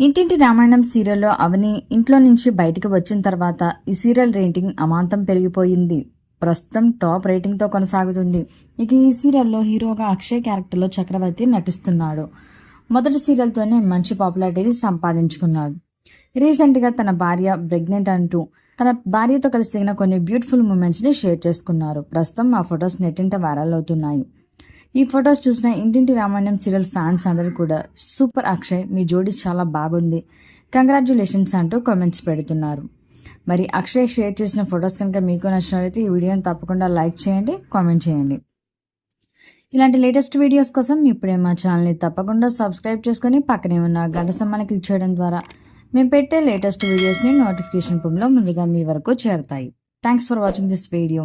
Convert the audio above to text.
ఇంటింటి రామాయణం సీరియల్లో అవని ఇంట్లో నుంచి బయటికి వచ్చిన తర్వాత ఈ సీరియల్ రేటింగ్ అమాంతం పెరిగిపోయింది. ప్రస్తుతం టాప్ రేటింగ్తో కొనసాగుతుంది. ఇక ఈ సీరియల్లో హీరోగా అక్షయ్ క్యారెక్టర్లో చక్రవర్తి నటిస్తున్నాడు. మొదటి సీరియల్తోనే మంచి పాపులారిటీని సంపాదించుకున్నాడు. రీసెంట్గా తన భార్య ప్రెగ్నెంట్ అంటూ తన భార్యతో కలిసి దిగిన కొన్ని బ్యూటిఫుల్ మూమెంట్స్ని షేర్ చేసుకున్నారు. ప్రస్తుతం ఆ ఫొటోస్ నెట్టింట వైరల్ అవుతున్నాయి. ఈ ఫొటోస్ చూసిన ఇంటింటి రామాయణం సీరియల్ ఫ్యాన్స్ అందరూ కూడా సూపర్ అక్షయ్ మీ జోడీ చాలా బాగుంది. కంగ్రాచ్యులేషన్స్ అంటూ కామెంట్స్ పెడుతున్నారు. మరి అక్షయ్ షేర్ చేసిన ఫొటోస్ కనుక మీకు నచ్చినట్లయితే ఈ వీడియోని తప్పకుండా లైక్ చేయండి కామెంట్ చేయండి. ఇలాంటి లేటెస్ట్ వీడియోస్ కోసం ఇప్పుడే మా ఛానల్ని తప్పకుండా సబ్స్క్రైబ్ చేసుకొని పక్కనే ఉన్న గంట సమ్మాన్ని క్లిక్ చేయడం ద్వారా మేము పెట్టే లేటెస్ట్ వీడియోస్ని నోటిఫికేషన్ రూపంలో ముందుగా మీ వరకు చేరుతాయి. Thanks for watching this video